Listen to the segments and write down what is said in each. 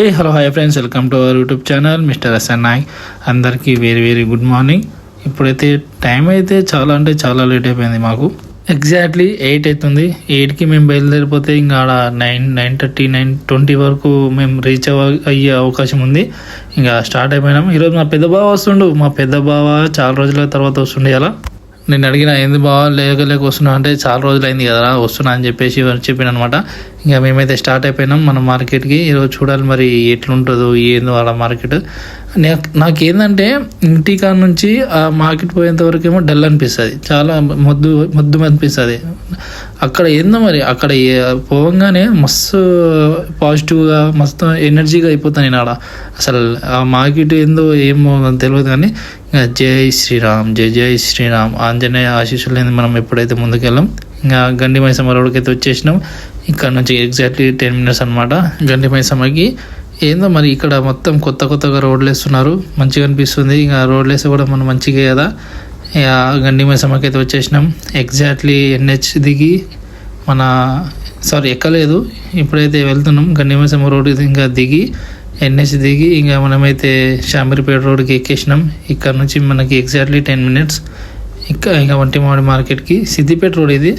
Hey hello hi friends welcome to our YouTube channel mister S N Nayak అందరికీ very very good morning ఇప్పుడైతే time అయితే చాలా అంటే చాలా లేట్ అయిపోయింది మాకు. ఎగ్జాక్ట్లీ ఎయిట్ అవుతుంది. ఎయిట్కి మేము బయలుదేరిపోతే ఇంకా ఆడ nine nine thirty nine twenty వరకు మేము రీచ్ అవ అయ్యే అవకాశం ఉంది. ఇంకా స్టార్ట్ అయిపోయినాం. ఈరోజు మా పెద్ద బావ వస్తుండు. మా పెద్ద బావ చాలా రోజుల తర్వాత వస్తుండే అలా. నేను అడిగిన ఏంది బావ లేక లేక వస్తున్నా అంటే చాలా రోజులు అయింది కదా వస్తున్నా అని చెప్పేసి చెప్పిన అనమాట ఇంకా మేమైతే స్టార్ట్ అయిపోయినాం. మన మార్కెట్కి ఈరోజు చూడాలి మరి ఎట్లుంటుందో ఏందో అలా మార్కెట్. నాకు నాకేందంటే ఇంటి కాడ నుంచి ఆ మార్కెట్ పోయేంత వరకు ఏమో డల్ అనిపిస్తుంది. చాలా మొద్దు మొద్దు అనిపిస్తుంది. అక్కడ ఏందో మరి అక్కడ పోవంగానే మస్తు పాజిటివ్గా మస్తు ఎనర్జీగా అయిపోతాను నేను ఆడ. అసలు ఆ మార్కెట్ ఏందో ఏమో తెలియదు కానీ ఇంకా జై శ్రీరామ్ జై జై శ్రీరామ్. ఆంజనేయ ఆశీస్సులు మనం ఎప్పుడైతే ముందుకెళ్ళాం ఇంకా గండి మైసమ్మ రోడ్కి అయితే వచ్చేసినాం. ఇక్కడ నుంచి ఎగ్జాక్ట్లీ టెన్ మినిట్స్ అనమాట గండి మైసమ్మకి ఏందో మరి ఇక్కడ మొత్తం కొత్త కొత్తగా రోడ్లు వేస్తున్నారు. మంచిగా అనిపిస్తుంది. ఇంకా రోడ్లు వేస్తే కూడా మనం మంచిగా కదా. ఇక గండి మైసమ్మకి అయితే వచ్చేసినాం. ఎగ్జాక్ట్లీ ఎన్హెచ్ దిగి మన సారీ ఎక్కలేదు. ఇప్పుడైతే వెళ్తున్నాం. గండి మైసమ్మ రోడ్డు ఇంకా దిగి ఎన్హెచ్ దిగి ఇంకా మనమైతే శాంబరిపేట రోడ్కి ఎక్కేసినాం. ఇక్కడ నుంచి మనకి ఎగ్జాక్ట్లీ టెన్ మినిట్స్ ఇంకా ఇంకా వంటిమాడి మార్కెట్కి సిద్దిపేట రోడ్ ఇది.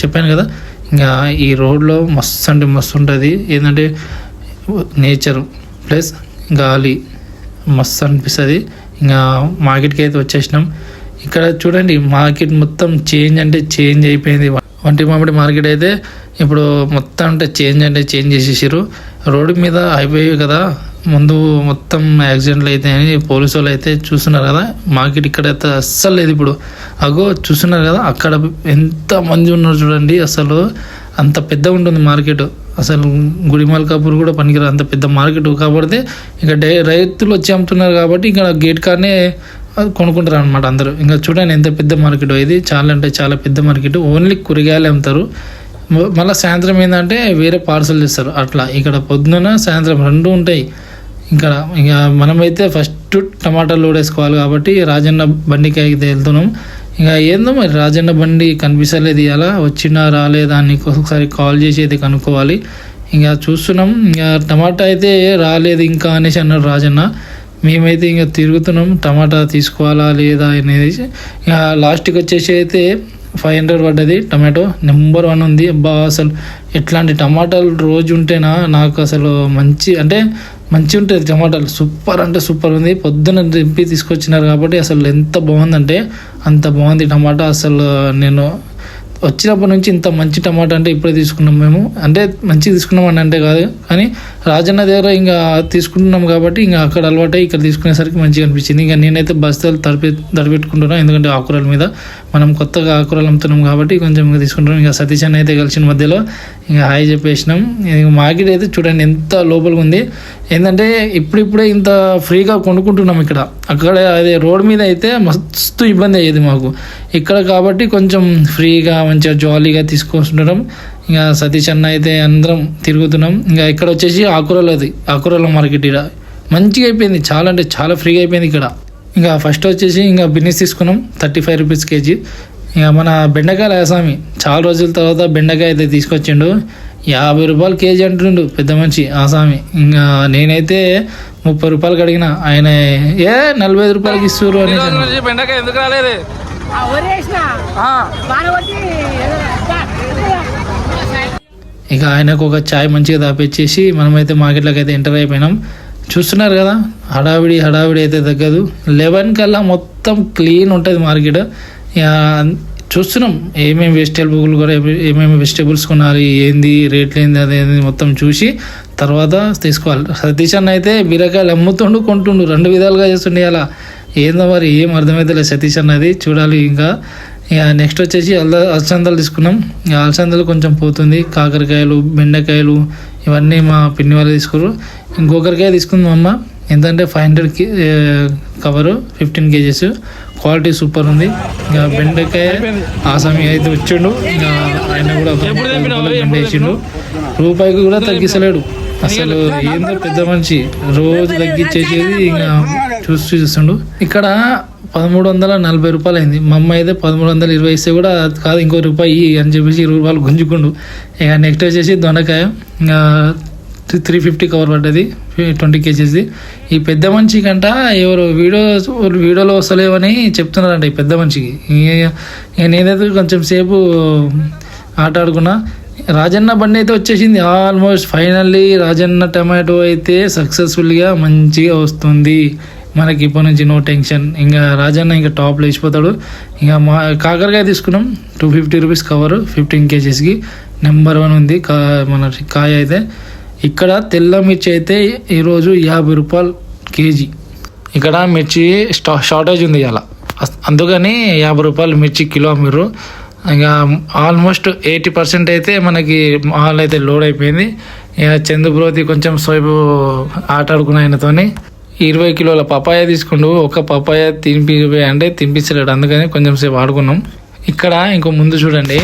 చెప్పాను కదా. ఇంకా ఈ రోడ్లో మస్తు అంటే మస్తు ఉంటుంది. ఏంటంటే నేచర్ ప్లస్ గాలి మస్తు అనిపిస్తుంది. ఇంకా మార్కెట్కి అయితే వచ్చేసినాం. ఇక్కడ చూడండి మార్కెట్ మొత్తం చేంజ్ అంటే చేంజ్ అయిపోయింది. వంటి మామిడి మార్కెట్ అయితే ఇప్పుడు మొత్తం అంటే చేంజ్ అంటే చేంజ్ చేసేసారు రోడ్డు మీద హైవే కదా ముందు మొత్తం యాక్సిడెంట్లు అయితే అని పోలీసు వాళ్ళు అయితే చూస్తున్నారు కదా. మార్కెట్ ఇక్కడ అయితే అస్సలు లేదు ఇప్పుడు. అగో చూస్తున్నారు కదా అక్కడ ఎంత మంది ఉన్నారు చూడండి అసలు. అంత పెద్ద ఉంటుంది మార్కెట్. అసలు గుడిమాల కాపూర్ కూడా పనికిరా అంత పెద్ద మార్కెట్ కాబట్టి ఇంకా డై రైతులు వచ్చి అమ్ముతున్నారు కాబట్టి ఇక్కడ గేట్ కానే కొనుక్కుంటారు అనమాట అందరూ. ఇంకా చూడండి ఎంత పెద్ద మార్కెట్ ఇది. చాలా అంటే చాలా పెద్ద మార్కెట్. ఓన్లీ కూరగాయలు అమ్ముతారు. మళ్ళీ సాయంత్రం ఏంటంటే వేరే పార్సల్ చేస్తారు. అట్లా ఇక్కడ పొద్దున సాయంత్రం రెండు ఉంటాయి. ఇంకా ఇక మనమైతే ఫస్ట్ టమాటాలు లోడ్ వేసుకోవాలి కాబట్టి రాజన్న బండికి అయితే వెళ్తున్నాం ఇంకా ఏందో మరి రాజన్న బండి కనిపించలేదు ఇలా వచ్చినా రాలేదా అని ఒకసారి కాల్ చేసి అయితే కనుక్కోవాలి. ఇంకా చూస్తున్నాం ఇంకా టమాటా అయితే రాలేదు ఇంకా అనేసి అన్నాడు రాజన్న. మేమైతే ఇంకా తిరుగుతున్నాం టమాటా తీసుకోవాలా లేదా అనేది ఇంకా లాస్ట్కి వచ్చేసి అయితే ఫైవ్ హండ్రెడ్ పడ్డది టమాటో. నెంబర్ వన్ ఉంది. అబ్బా అసలు ఎట్లాంటి టమాటాలు రోజు ఉంటేనా నాకు అసలు మంచి అంటే మంచిగా ఉంటుంది టమాటాలు. సూపర్ అంటే సూపర్ ఉంది. పొద్దున దింపి తీసుకొచ్చినారు కాబట్టి అసలు ఎంత బాగుందంటే అంత బాగుంది టమాటా. అసలు నేను వచ్చినప్పటి నుంచి ఇంత మంచి టమాటా అంటే ఇప్పుడే తీసుకున్నాం మేము. అంటే మంచిగా తీసుకున్నాం అని అంటే కాదు. కానీ రాజన్న దగ్గర ఇంకా తీసుకుంటున్నాం కాబట్టి ఇంకా అక్కడ అలవాటై ఇక్కడ తీసుకునేసరికి మంచిగా అనిపించింది. ఇంకా నేనైతే బస్తాలు తడిపి తడిపెట్టుకుంటున్నాను ఎందుకంటే ఆకురాల మీద మనం కొత్తగా ఆకురాలు అమ్ముతున్నాం కాబట్టి కొంచెం ఇంకా తీసుకుంటున్నాం. ఇంకా సతీష్ అన్న అయితే కలిసిన మధ్యలో ఇంకా హాయ్ చెప్పేసినాం. ఇక మార్కెట్ అయితే చూడండి ఎంత లోపలికి ఉంది. ఏంటంటే ఇప్పుడిప్పుడే ఇంత ఫ్రీగా కొనుక్కుంటున్నాం ఇక్కడ. అక్కడ అదే రోడ్ మీద అయితే మస్తు ఇబ్బంది అయ్యేది మాకు. ఇక్కడ కాబట్టి కొంచెం ఫ్రీగా మంచిగా జాలీగా తీసుకొస్తుండడం. ఇంకా సతీష్ అన్న అయితే అందరం తిరుగుతున్నాం. ఇంకా ఇక్కడ వచ్చేసి ఆకురలది ఆకురల మార్కెట్ ఇక్కడ మంచిగా అయిపోయింది. చాలా అంటే చాలా ఫ్రీగా అయిపోయింది ఇక్కడ. ఇంకా ఫస్ట్ వచ్చేసి ఇంకా బిన్నీస్ తీసుకున్నాం. Thirty five rupees KG. ఇక మన బెండకాయలు ఆసామి చాలా రోజుల తర్వాత బెండకాయ అయితే తీసుకొచ్చిండు. యాభై రూపాయలు కేజీ అంటుండు పెద్ద మనిషి ఆసామి ఇంకా నేనైతే ముప్పై రూపాయలు అడిగిన ఆయన ఏ నలభై ఐదు రూపాయలకి ఇస్తున్నారు అని బెండకాయ ఎందుకు రాలేదు? ఇక ఆయనకు ఒక చాయ్ మంచిగా దాపిచ్చేసి మనమైతే మార్కెట్లోకి అయితే ఎంటర్ అయిపోయినాం. చూస్తున్నారు కదా హడావిడి హడావిడి అయితే తగ్గదు. లెవెన్ కల్లా మొత్తం క్లీన్ ఉంటుంది మార్కెట్. ఇక చూస్తున్నాం ఏమేమి వెజిటేబుల్ కూడా ఏమే- ఏమేమి వెజిటేబుల్స్ కొనాలి ఏంది రేట్లు ఏంది అదేంది మొత్తం చూసి తర్వాత తీసుకోవాలి. సతీష్ అన్న అయితే బీరకాయలు అమ్ముతుండు కొంటుండు రెండు విధాలుగా చేస్తుండే అలా. ఏందో మరి ఏం అర్థమైతే సతీష్ అన్నది. చూడాలి ఇంకా. ఇక నెక్స్ట్ వచ్చేసి అల్ల అలసందలు తీసుకున్నాం. ఇక అలసందలు కొంచెం పోతుంది. కాకరకాయలు బెండకాయలు ఇవన్నీ మా పిన్ని వాళ్ళు తీసుకురు. ఇంకొకరికాయ తీసుకుంది మా అమ్మ. ఎంతంటే ఫైవ్ హండ్రెడ్కి cover fifteen KGs. Quality super ఉంది. ఇక బెండకాయ ఆసామి అయితే వచ్చిండు. ఇక ఆయన కూడా వేసిండు రూపాయికి కూడా తగ్గిస్తలేడు. అసలు ఏందో పెద్ద మనిషి రోజు తగ్గించేసేది ఇంకా చూసి చూస్తుండు. ఇక్కడ పదమూడు వందల నలభై రూపాయలు అయింది. మా అమ్మ అయితే పదమూడు వందల ఇరవై ఇస్తే కూడా కాదు ఇంకో రూపాయి అని చెప్పేసి ఇరవై రూపాయలు గుంజుకుండు. ఇక నెక్స్ట్ వచ్చేసి దొండకాయ. ఇంకా త్రీ ఫిఫ్టీ కవర్ పడ్డది. ట్వంటీ కేజీస్ది. ఈ పెద్ద మనిషి కంట ఎవరు వీడియో వీడియోలో వస్తలేవని చెప్తున్నారంట ఈ పెద్ద మనిషికి. నేనైతే కొంచెం సేపు ఆట ఆడుకున్నా. రాజన్న బండి అయితే వచ్చేసింది. ఆల్మోస్ట్ ఫైనల్లీ రాజన్న టమాటో అయితే సక్సెస్ఫుల్గా మంచిగా వస్తుంది. మనకి ఇప్పటి నుంచి నో టెన్షన్ ఇంకా రాజన్న ఇంకా టాప్లో వేసిపోతాడు. ఇంకా మా కాకరకాయ తీసుకున్నాం. Two fifty rupees cover fifteen కేజీస్కి number one ఉంది కా మన కాయ అయితే. ఇక్కడ తెల్ల మిర్చి అయితే ఈరోజు యాభై రూపాయలు కేజీ ఇక్కడ మిర్చి స్టా షార్టేజ్ ఉంది ఇలా అందుకని యాభై రూపాయలు మిర్చి కిలో మీరు ఇంకా ఆల్మోస్ట్ ఎయిటీ పర్సెంట్ అయితే మనకి మాల్ అయితే లోడ్ అయిపోయింది. ఇక చందుబ్రోతి కొంచెం సోపు ఆటాడుకున్న ఆయనతోని ఇరవై కిలోల పపాయ తీసుకుండు. ఒక పపాయ తినిపి అంటే తినిపించలేడు అందుకని కొంచెం సేపు ఆడుకున్నాం. ఇక్కడ ఇంకో ముందు చూడండి.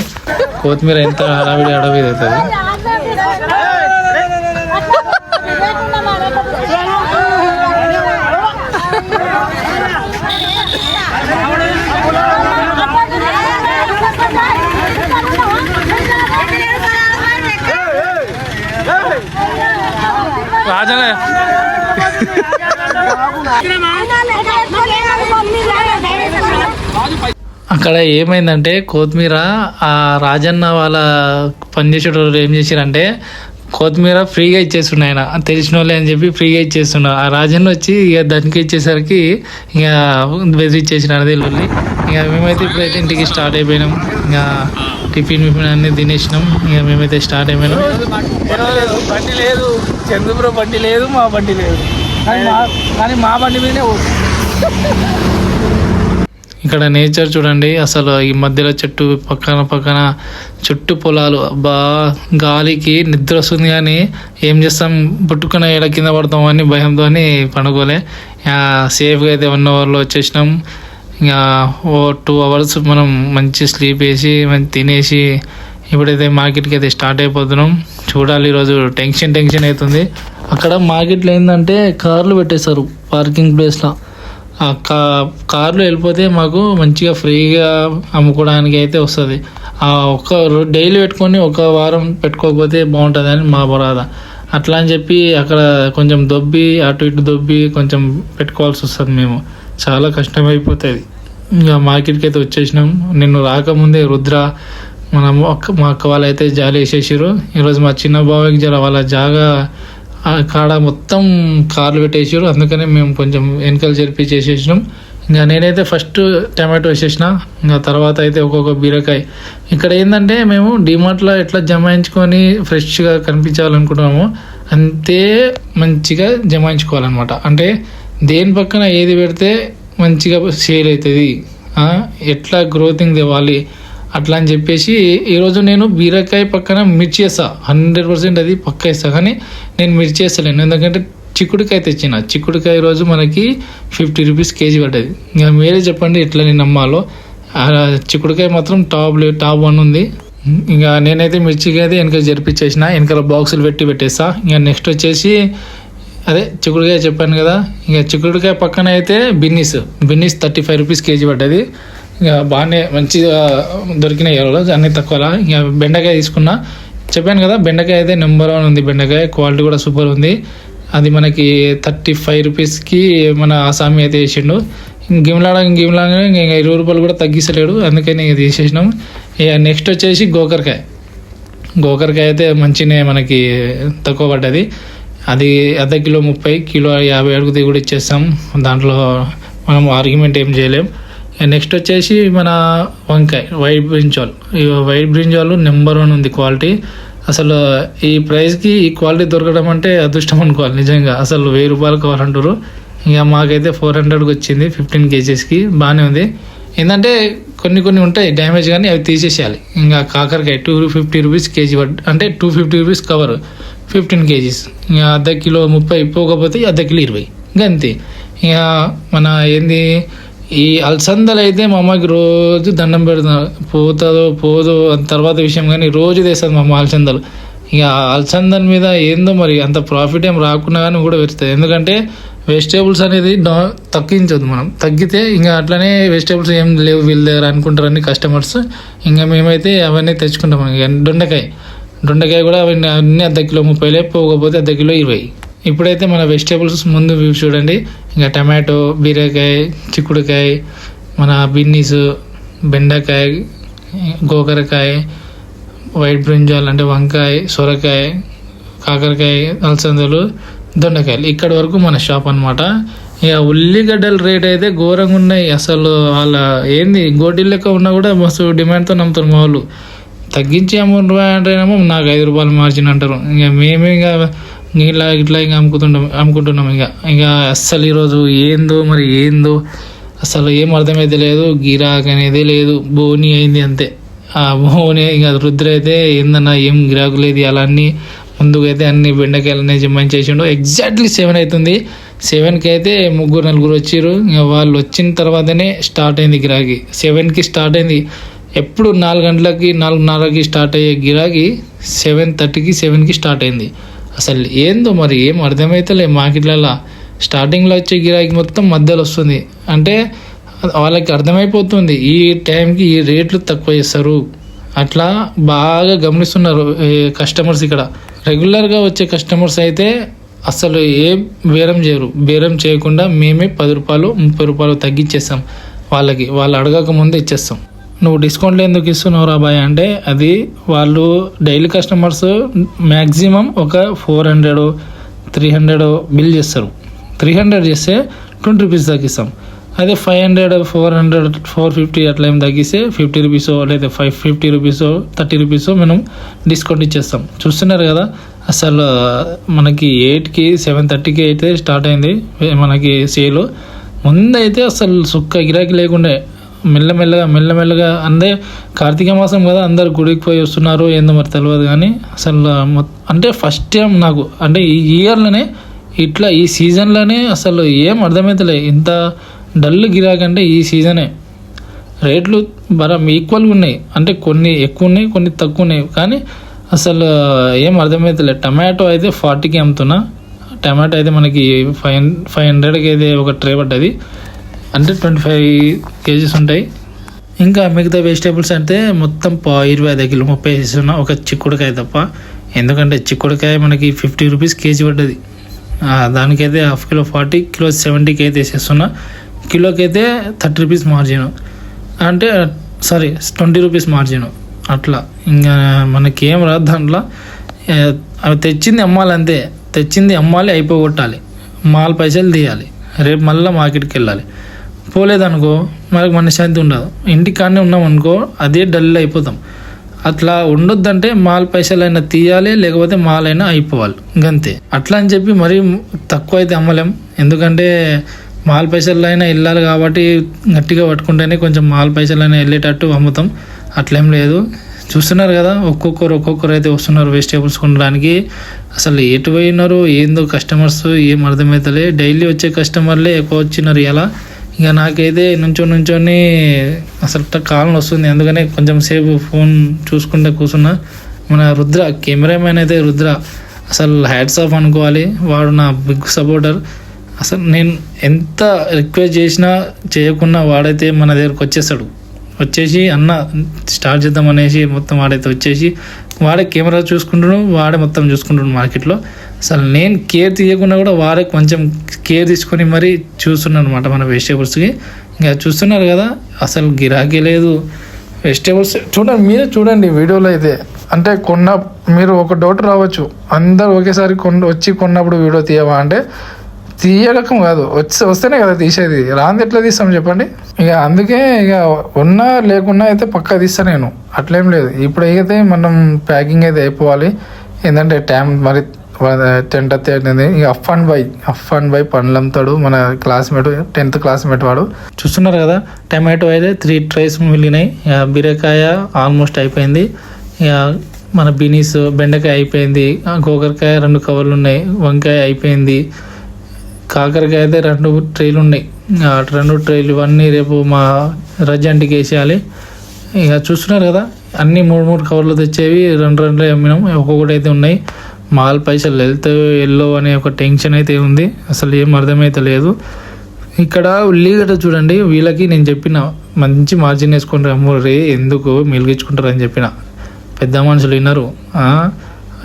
కొత్తిమీర ఎంత హడావిడి హడావిడి అవుతుంది. రాజనే. అక్కడ ఏమైందంటే కొత్తిమీర ఆ రాజన్న వాళ్ళ పనిచేసేటోళ్ళు ఏం చేశారంటే కొత్తిమీర ఫ్రీగా ఇచ్చేస్తుండే ఆయన. తెలిసిన వాళ్ళే అని చెప్పి ఫ్రీగా ఇచ్చేస్తున్నా ఆ రాజన్న వచ్చి ఇక దానికి ఇచ్చేసరికి ఇక బెదిరిచ్చేసిన అదే లొల్లి. ఇక మేమైతే ఇప్పుడైతే ఇంటికి స్టార్ట్ అయిపోయినాం. ఇక టిఫిన్ విఫిన్ అన్ని తినేసినాం. ఇక మేమైతే స్టార్ట్ అయిపోయినాం. లేదు చంద్రపురం బండి లేదు మా బండి లేదు. కానీ మా కానీ మా బండి మీదనే ఇక్కడ నేచర్ చూడండి అసలు ఈ మధ్యలో చెట్టు పక్కన పక్కన చుట్టు పొలాలు బా గాలికి నిద్ర వస్తుంది కానీ ఏం చేస్తాం? పుట్టుకున్న ఏడ కింద పడతాం అని భయంతో పండుకోలే. సేఫ్గా అయితే వన్ అవర్లో వచ్చేసినాం. ఇంకా ఓ టూ అవర్స్ మనం మంచి స్లీప్ వేసి మంచి తినేసి ఇప్పుడైతే మార్కెట్కి అయితే స్టార్ట్ అయిపోతున్నాం. చూడాలి ఈరోజు. టెన్షన్ టెన్షన్ అవుతుంది. అక్కడ మార్కెట్లో ఏంటంటే కార్లు పెట్టేశారు పార్కింగ్ ప్లేస్లో. ఆ కా కార్లు వెళ్ళిపోతే మాకు మంచిగా ఫ్రీగా అమ్ముకోవడానికి అయితే వస్తుంది. ఆ ఒక్క డైలీ పెట్టుకొని ఒక వారం పెట్టుకోకపోతే బాగుంటుంది అని మా బరాద. అట్లా అని చెప్పి అక్కడ కొంచెం దొబ్బి అటు ఇటు దొబ్బి కొంచెం పెట్టుకోవాల్సి వస్తుంది మేము. చాలా కష్టమైపోతుంది. ఇంకా మార్కెట్కి అయితే వచ్చేసినాం. నిన్ను రాకముందే రుద్ర మన అక్క మా అక్క వాళ్ళు అయితే జాలి వేసేసారు ఈరోజు మా చిన్న బావకి జర వాళ్ళ జాగా కాడ మొత్తం కార్లు పెట్టేసారు అందుకనే మేము కొంచెం వెనకలు జరిపి చేసేసినాం. ఇంకా నేనైతే ఫస్ట్ టమాటో వేసేసిన. ఇంకా తర్వాత అయితే ఒక్కొక్క బీరకాయ. ఇక్కడ ఏంటంటే మేము డిమార్ట్లో ఎట్లా జమాయించుకొని ఫ్రెష్గా కనిపించాలనుకుంటున్నామో అంతే మంచిగా జమాయించుకోవాలన్నమాట. అంటే దేని పక్కన ఏది పెడితే మంచిగా సేల్ అవుతుంది ఎట్లా గ్రోతింగ్ తేవాలి అట్లా అని చెప్పేసి ఈరోజు నేను బీరకాయ పక్కన మిర్చి వేస్తా. హండ్రెడ్ పర్సెంట్ అది పక్క వేస్తా. కానీ నేను మిర్చి వేస్తలేను. ఎందుకంటే చిక్కుడుకాయ తెచ్చిన. చిక్కుడుకాయ రోజు మనకి ఫిఫ్టీ రూపీస్ కేజీ పడ్డది. ఇంకా మీరే చెప్పండి ఎట్లా నేను నమ్మాలో. చిక్కుడుకాయ మాత్రం టాప్ టాప్ వన్ ఉంది. ఇంకా నేనైతే మిర్చికి అయితే వెనక జరిపించేసిన వెనకాల బాక్సులు పెట్టి పెట్టేస్తా. ఇంకా నెక్స్ట్ వచ్చేసి అదే చిక్కుడుకాయ చెప్పాను కదా. ఇంకా చిక్కుడుకాయ పక్కన అయితే beans. Beans thirty five rupees KG పడ్డది. ఇక బాగానే మంచిగా దొరికినాయి ఈరోజు అన్ని తక్కువలా. ఇక బెండకాయ తీసుకున్నా. చెప్పాను కదా బెండకాయ అయితే నెంబర్ వన్ ఉంది బెండకాయ క్వాలిటీ కూడా సూపర్ ఉంది. అది మనకి థర్టీ ఫైవ్ రూపీస్కి మన ఆసామి అయితే వేసిండు. గిమ్లాడ గిమ్లాగా ఇంకా ఇరవై రూపాయలు కూడా తగ్గిస్తలేడు. అందుకని ఇది తీసేసినాం ఇక నెక్స్ట్ వచ్చేసి గోకరకాయ. గోకరకాయ అయితే మంచినే మనకి తక్కువ పడ్డది. అది అర్ధ కిలో ముప్పై కిలో యాభై అడుగు దిగుడు ఇచ్చేస్తాం. దాంట్లో మనం ఆర్గ్యుమెంట్ ఏం చేయలేం. నెక్స్ట్ వచ్చేసి మన వంకాయ వైట్ బ్రింజాల్ ఈ వైట్ బ్రింజాల్ నెంబర్ వన్ ఉంది క్వాలిటీ అసలు ఈ ప్రైస్కి ఈ క్వాలిటీ దొరకడం అంటే అదృష్టం అనుకోవాలి నిజంగా. అసలు వెయ్యి రూపాయలు కావాలంటారు. ఇక మాకైతే ఫోర్ హండ్రెడ్కి వచ్చింది ఫిఫ్టీన్ కేజీస్కి బాగానే ఉంది. ఏంటంటే కొన్ని కొన్ని ఉంటాయి డ్యామేజ్ కానీ అవి తీసేసేయాలి. ఇంకా కాకరకాయ టూ ఫిఫ్టీ రూపీస్ కేజీ పడ్ అంటే two fifty rupees cover fifteen KGs. ఇంకా అర్ధ కిలో ముప్పై పోకపోతే అర్ధ కిలో ఇరవై. ఇంకా అంతే ఇక మన ఏంది ఈ అలసందలు అయితే మా అమ్మకి రోజు దండం పెడుతున్నా. పోతుందో పోదో తర్వాత విషయం కానీ రోజు తెస్తుంది మా అమ్మ అలసందలు. ఇక ఆ అలసందల మీద ఏందో మరి అంత ప్రాఫిట్ ఏం రాకున్నా కానీ కూడా పెడుతుంది ఎందుకంటే వెజిటేబుల్స్ అనేది తగ్గించదు మనం. తగ్గితే ఇంకా అట్లనే వెజిటేబుల్స్ ఏం లేవు వీళ్ళ దగ్గర అనుకుంటారని కస్టమర్స్ ఇంకా మేమైతే అవన్నీ తెచ్చుకుంటాం. దొండకాయ. దొండకాయ కూడా అవన్నీ అన్ని అర్ధ కిలో ముప్పైలే పోకపోతే అర్ధ కిలో ఇరవై. ఇప్పుడైతే మన వెజిటేబుల్స్ ముందు చూడండి. ఇంకా టమాటో బీరకాయ చిక్కుడుకాయ మన బిన్నీస్ బెండకాయ గోకరకాయ వైట్ బ్రింజాల్ అంటే వంకాయ సొరకాయ కాకరకాయ అలసందలు దొండకాయలు. ఇక్కడ వరకు మన షాప్ అన్నమాట. ఇక ఉల్లిగడ్డల రేట్ అయితే ఘోరంగా ఉన్నాయి. అసలు వాళ్ళ ఏంది గోటీలు లెక్క ఉన్నా కూడా మస్తు డిమాండ్తో నమ్ముతారు మా వాళ్ళు తగ్గించి అమౌంట్ అంటేనేమో నాకు ఐదు రూపాయలు మార్జిన్ అంటారు. ఇంకా మేమే ఇంకా ఇట్లా ఇట్లా ఇంకా అమ్ముకుంటుంటాం అమ్ముకుంటున్నాం ఇంకా. ఇంకా అస్సలు ఈరోజు ఏందో మరి ఏందో అసలు ఏం అర్థమైతే లేదు గిరాక్ అనేది లేదు. బోని అయింది అంతే. ఆ బోని ఇంకా రుద్ర అయితే ఏందన్నా ఏం గిరాకు లేదు. అలా అన్ని ముందుకైతే అన్ని బెండకాయలనే జమ్మని చేసిండు. ఎగ్జాక్ట్లీ సెవెన్ అవుతుంది సెవెన్కి అయితే ముగ్గురు నలుగురు వచ్చారు ఇంకా వాళ్ళు వచ్చిన తర్వాతనే స్టార్ట్ అయింది గిరాకీ. సెవెన్కి స్టార్ట్ అయింది. ఎప్పుడు నాలుగు గంటలకి నాలుగున్నరకి స్టార్ట్ అయ్యే గిరాకీ సెవెన్ థర్టీకి సెవెన్కి స్టార్ట్ అయింది. అసలు ఏందో మరి ఏం అర్థమైతలే మార్కెట్లలో స్టార్టింగ్లో వచ్చే గిరాకీ మొత్తం మధ్యలో వస్తుంది. అంటే వాళ్ళకి అర్థమైపోతుంది ఈ టైంకి ఈ రేట్లు తక్కువ చేస్తారు. అట్లా బాగా గమనిస్తున్నారు కస్టమర్స్ ఇక్కడ. రెగ్యులర్గా వచ్చే కస్టమర్స్ అయితే అసలు ఏ బేరం చేయరు. బేరం చేయకుండా మేమే పది రూపాయలు ముప్పై రూపాయలు తగ్గించేస్తాం. వాళ్ళకి వాళ్ళు అడగక ముందే ఇచ్చేస్తాం. నువ్వు డిస్కౌంట్లు ఎందుకు ఇస్తున్నావు రాబాయ్ అంటే అది వాళ్ళు డైలీ కస్టమర్స్ మ్యాక్సిమం ఒక four hundred three hundred bill చేస్తారు. త్రీ హండ్రెడ్ చేస్తే ట్వంటీ రూపీస్ తగ్గిస్తాం. అదే five hundred four hundred four fifty అట్లా ఏం తగ్గిస్తే ఫిఫ్టీ రూపీసో లేదా ఫైవ్ ఫిఫ్టీ రూపీసో థర్టీ రూపీసో మనం డిస్కౌంట్ ఇచ్చేస్తాం. చూస్తున్నారు కదా అసలు మనకి ఎయిట్కి సెవెన్ థర్టీకి అయితే స్టార్ట్ అయింది మనకి సేల్. ముందైతే అసలు సుక్క గిరాకీ లేకుండే మెల్లమెల్లగా మెల్లమెల్లగా అందే కార్తీక మాసం కదా అందరు గుడికి పోయి వస్తున్నారు ఏందో మరి తెలియదు కానీ అసలు అంటే ఫస్ట్ టైం నాకు అంటే ఈ ఇయర్లోనే ఇట్లా ఈ సీజన్లోనే అసలు ఏం అర్థమవుతలే ఇంత డల్ గిరాకంటే ఈ సీజనే రేట్లు బరం ఈక్వల్గా ఉన్నాయి. అంటే కొన్ని ఎక్కువ ఉన్నాయి కొన్ని తక్కువ ఉన్నాయి కానీ అసలు ఏం అర్థమవుతలే టమాటో అయితే ఫార్టీకి అమ్ముతున్నా. టమాటో అయితే మనకి ఫైవ్ ఫైవ్ హండ్రెడ్కి అయితే ఒక ట్రే పడ్డది. అంటే ట్వంటీ ఫైవ్ కేజీస్ ఉంటాయి. ఇంకా మిగతా వెజిటేబుల్స్ అంటే మొత్తం పా ఇరవై ఐదు కిలో ముప్పై వేసిన ఒక చిక్కుడుకాయ తప్ప. ఎందుకంటే చిక్కుడుకాయ మనకి ఫిఫ్టీ రూపీస్ కేజీ పడ్డది. దానికైతే హాఫ్ కిలో ఫార్టీ కిలో సెవెంటీకి అయితే వేసేస్తున్నా. కిలోకి అయితే థర్టీ రూపీస్ మార్జిన్ అంటే సారీ ట్వంటీ రూపీస్ మార్జిన్ అట్లా. ఇంకా మనకి ఏం రాదు దాంట్లో. అవి తెచ్చింది అమ్మాలి అంతే తెచ్చింది అమ్మాలి అయిపోగొట్టాలి. మాల్ పైసలు తీయాలి. రేపు మళ్ళీ మార్కెట్కి వెళ్ళాలి. పోలేదనుకో మనకు మనశ్శాంతి ఉండదు. ఇంటికాడనే ఉన్నాం అనుకో అదే డల్ అయిపోతాం. అట్లా ఉండొద్దంటే మాల్ పైసలైనా తీయాలి లేకపోతే మాల్ అయినా అయిపోవాలి. ఇంకంతే. అట్లా అని చెప్పి మరీ తక్కువ అయితే అమ్మలేం. ఎందుకంటే మాల్ పైసలైనా వెళ్ళాలి కాబట్టి గట్టిగా పట్టుకుంటేనే కొంచెం మాల్ పైసలైనా వెళ్ళేటట్టు అమ్ముతాం. అట్లేం లేదు. చూస్తున్నారు కదా ఒక్కొక్కరు ఒక్కొక్కరు అయితే వస్తున్నారు వెజిటేబుల్స్ కొనడానికి. అసలు ఎటు పోయినారు ఏందో కస్టమర్స్ ఏం అర్థమవుతలే డైలీ వచ్చే కస్టమర్లే ఎక్కువ వచ్చినారు ఇలా. ఇక నాకైతే నుంచో నుంచొని అసలు కాలం వస్తుంది. అందుకనే కొంచెం సేపు ఫోన్ చూసుకుంటే కూర్చున్నా. మన రుద్ర కెమెరామ్యాన్ అయితే రుద్ర. అసలు హ్యాట్స్ ఆఫ్ అనుకోవాలి. వాడు నా బిగ్ సపోర్టర్. అసలు నేను ఎంత రిక్వెస్ట్ చేసినా చేయకున్నా వాడైతే మన దగ్గరకు వచ్చేస్తాడు. వచ్చేసి అన్న స్టార్ట్ చేద్దాం అనేసి మొత్తం వాడైతే వచ్చేసి వాడే కెమెరా చూసుకుంటున్నాడు. వాడే మొత్తం చూసుకుంటున్నాడు మార్కెట్లో. అసలు నేను కేర్ తీయకుండా కూడా వారే కొంచెం కేర్ తీసుకొని మరీ చూస్తున్నాను అనమాట మన వెజిటేబుల్స్కి ఇంకా చూస్తున్నారు కదా అసలు గిరాకీ లేదు. వెజిటేబుల్స్ చూడండి మీరే చూడండి వీడియోలో అయితే. అంటే కొన్న మీరు ఒక డౌట్ రావచ్చు. అందరు ఒకేసారి కొన్న వచ్చి కొన్నప్పుడు వీడియో తీయవా? అంటే తీయడం కాదు. వచ్చి వస్తేనే కదా తీసేది. రాంది ఎట్లా తీస్తాం చెప్పండి? ఇక అందుకే ఇక ఉన్నా లేకున్నా అయితే పక్కా తీస్తా నేను. అట్లేం లేదు. ఇప్పుడు అయితే మనం ప్యాకింగ్ అయితే అయిపోవాలి. ఏంటంటే టైం మరి టెన్త్ థర్టీ ఇక అఫ్ and by of and by పండ్లంతాడు మన క్లాస్మేట్ టెన్త్ క్లాస్మేట్ వాడు. చూస్తున్నారు కదా టమాటో అయితే త్రీ ట్రైస్ మిగిలినాయి. ఇక బీరకాయ ఆల్మోస్ట్ అయిపోయింది. ఇక మన బీనీస్ బెండకాయ అయిపోయింది. గోకరకాయ రెండు కవర్లు ఉన్నాయి. వంకాయ అయిపోయింది. కాకరకాయ అయితే రెండు ట్రైలు ఉన్నాయి. రెండు ట్రైలు ఇవన్నీ రేపు మా రజంటికి వేసేయాలి. ఇక చూస్తున్నారు కదా అన్నీ మూడు మూడు కవర్లు తెచ్చేవి రెండు రెండు అమ్మినాం. ఒక్కొక్కటి అయితే ఉన్నాయి. మాల్ పైసలు వెళ్తే ఎల్లో అనే ఒక టెన్షన్ అయితే ఉంది. అసలు ఏం అర్థమైతే లేదు. ఇక్కడ ఉల్లిగడ్డ చూడండి వీళ్ళకి నేను చెప్పిన మంచి మార్జిన్ వేసుకుంటారు అమ్ము రే ఎందుకు మిలిగించుకుంటారు అని చెప్పిన. పెద్ద మనుషులు వినరు.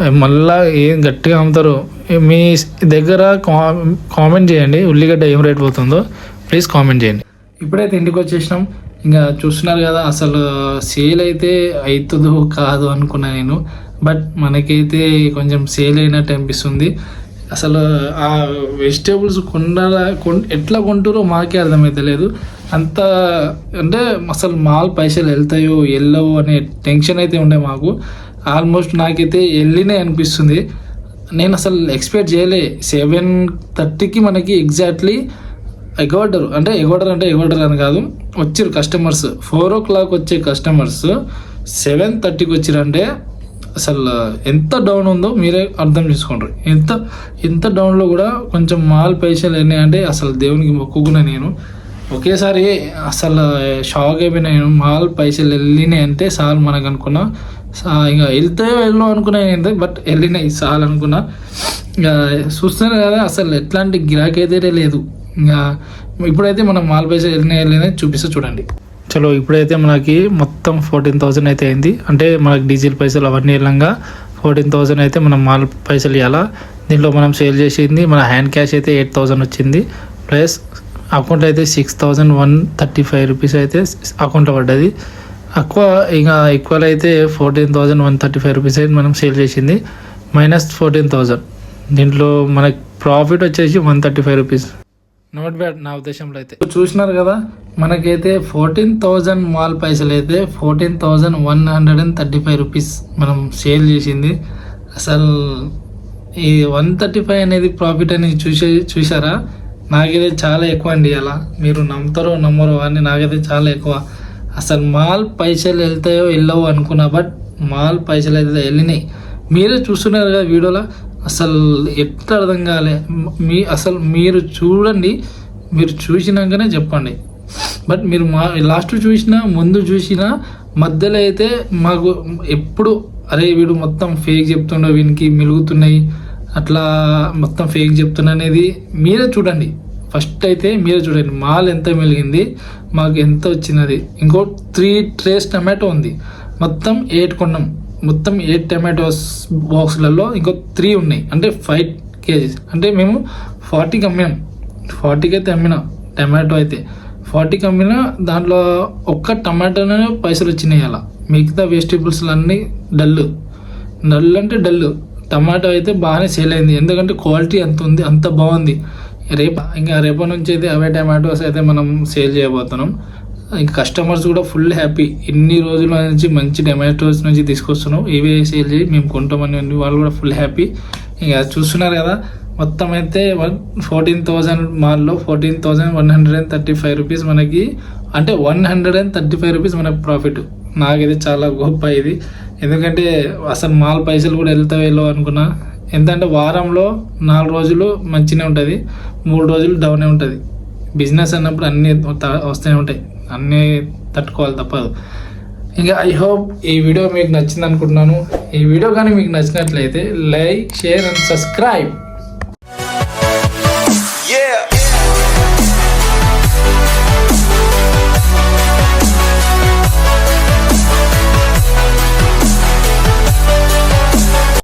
మళ్ళా ఏం గట్టిగా అమ్ముతారు? మీ దగ్గర కా- కామెంట్ చేయండి ఉల్లిగడ్డ ఏం రేట్ పోతుందో. ప్లీజ్ కామెంట్ చేయండి. ఇప్పుడైతే ఇంటికి వచ్చేసినాం. ఇంకా చూస్తున్నారు కదా అసలు సేల్ అయితే అవుతుందో కాదు అనుకున్నా నేను. బట్ మనకైతే కొంచెం సేల్ అయినట్టు అనిపిస్తుంది. అసలు ఆ వెజిటేబుల్స్ కొండాల కొన్ ఎట్లా కొంటారో మాకే అర్థమైతలేదు అంత అంటే అసలు మాల్ పైసలు వెళ్తాయో వెళ్ళవో అనే టెన్షన్ అయితే ఉండే మాకు. ఆల్మోస్ట్ నాకైతే వెళ్ళినే అనిపిస్తుంది. నేను అసలు ఎక్స్పెక్ట్ చేయలే. సెవెన్ థర్టీకి మనకి ఎగ్జాక్ట్లీ ఎగోడరు అంటే ఎగోడర్ అంటే ఎగోడర్ అని కాదు. వచ్చారు కస్టమర్స్. ఫోర్ ఓ క్లాక్ వచ్చే కస్టమర్స్. సెవెన్ థర్టీకి వచ్చారంటే అసలు ఎంత డౌన్ ఉందో మీరే అర్థం చేసుకోండి. ఎంత ఎంత డౌన్లో కూడా కొంచెం మాల్ పైసలు అంటే అసలు దేవునికి మొక్కుకున్న నేను. ఒకేసారి అసలు షాక్ అయిపోయినా నేను. మాల్ పైసలు వెళ్ళినాయి అంటే సార్ మనకు అనుకున్నా. ఇంకా వెళ్తే వెళ్ళు అనుకున్నా నేను బట్ వెళ్ళినాయి సార్ అనుకున్నా. ఇంకా చూస్తున్నారు కదా అసలు ఎట్లాంటి గిరాకీ అయితే లేదు. ఇంకా ఇప్పుడైతే మనం మాల్ పైసలు వెళ్ళినాయి వెళ్ళినాయి చూపిస్తే చూడండి. చలో ఇప్పుడైతే మనకి మొత్తం ఫోర్టీన్ థౌజండ్ అయితే అయింది. అంటే మనకి డీజిల్ పైసలు అవన్నీ వెళ్ళంగా ఫోర్టీన్ థౌసండ్ అయితే మనం మాల్ పైసలు ఇవ్వాలా దీంట్లో మనం సేల్ చేసింది మన హ్యాండ్ క్యాష్ అయితే ఎయిట్ థౌసండ్ వచ్చింది. ప్లస్ అకౌంట్ అయితే six thousand one thirty five rupees అయితే అకౌంట్లో పడ్డది. ఎక్కువ ఇంకా ఎక్కువలో అయితే fourteen thousand one thirty five rupees అయితే మనం సేల్ చేసింది. మైనస్ ఫోర్టీన్ థౌజండ్ దీంట్లో మనకి ప్రాఫిట్ వచ్చేసి one thirty five rupees not bad నా ఉద్దేశంలో అయితే. చూసినారు కదా మనకైతే ఫోర్టీన్ థౌజండ్ మాల్ పైసలు అయితే fourteen thousand one hundred and thirty five rupees మనం సేల్ చేసింది. అసలు ఈ వన్ థర్టీ ఫైవ్ అనేది ప్రాఫిట్ అని చూసే చూసారా నాకైతే చాలా ఎక్కువ అండి అలా. మీరు నమ్ముతారో నమ్మరో అని నాకైతే చాలా ఎక్కువ. అసలు మాల్ పైసలు వెళ్తాయో వెళ్ళవో అనుకున్నా బట్ మాల్ పైసలు అయితే వెళ్ళినాయి. మీరే చూస్తున్నారు కదా వీడియోలో అసలు ఎట్లా అర్థం కాలే? మీ అసలు మీరు చూడండి మీరు చూసినాకనే చెప్పండి. బట్ మీరు మా లాస్ట్ చూసినా ముందు చూసినా మధ్యలో అయితే మాకు ఎప్పుడు అరే వీడు మొత్తం ఫేక్ చెప్తుండో వీనికి మెలుగుతున్నాయి అట్లా మొత్తం ఫేక్ చెప్తున్నా అనేది మీరే చూడండి. ఫస్ట్ అయితే మీరే చూడండి మాల్ ఎంత మెలిగింది మాకు ఎంత వచ్చినది. ఇంకో త్రీ ట్రేస్ టమాటో ఉంది. మొత్తం ఎయిట్ కొన్నాం. మొత్తం ఎయిట్ టమాటోస్ బాక్స్లలో ఇంకో త్రీ ఉన్నాయి. అంటే ఫైవ్ కేజీస్ అంటే మేము ఫార్టీకి అమ్మాం ఫార్టీకి అయితే అమ్మినాం టమాటో అయితే. ఫార్టీకి అమ్మినా దాంట్లో ఒక్క టమాటోనే పైసలు వచ్చినాయి అలా. మిగతా వెజిటేబుల్స్ అన్నీ డల్ డల్ అంటే డల్ టమాటో అయితే బాగానే సేల్ అయింది. ఎందుకంటే క్వాలిటీ అంత ఉంది అంత బాగుంది. రేపు ఇంకా రేపటి నుంచి అయితే అవే టమాటోస్ అయితే మనం సేల్ చేయబోతున్నాం. ఇంకా కస్టమర్స్ కూడా ఫుల్ హ్యాపీ ఇన్ని రోజుల నుంచి మంచి టమాటోస్ నుంచి తీసుకొస్తున్నాం ఇవే సేల్ చేసి మేము కొంటామని వాళ్ళు కూడా ఫుల్ హ్యాపీ ఇంకా చూస్తున్నారు కదా మొత్తం అయితే వన్ ఫోర్టీన్ థౌజండ్ మాల్లో fourteen thousand one hundred and thirty five rupees మనకి అంటే one hundred and thirty five rupees మనకి ప్రాఫిట్ నాకైతే చాలా గొప్ప ఇది. ఎందుకంటే అసలు మాల్ పైసలు కూడా వెళ్తా వెళ్ళో అనుకున్నా. ఎంతంటే వారంలో నాలుగు రోజులు మంచినే ఉంటుంది మూడు రోజులు డౌనే ఉంటుంది. బిజినెస్ అన్నప్పుడు అన్నీ వస్తూనే ఉంటాయి. అన్నీ తట్టుకోవాలి తప్పదు. ఇంకా ఐ హోప్ ఈ వీడియో మీకు నచ్చింది అనుకుంటున్నాను ఈ వీడియో కానీ మీకు నచ్చినట్లయితే లైక్ షేర్ అండ్ సబ్స్క్రైబ్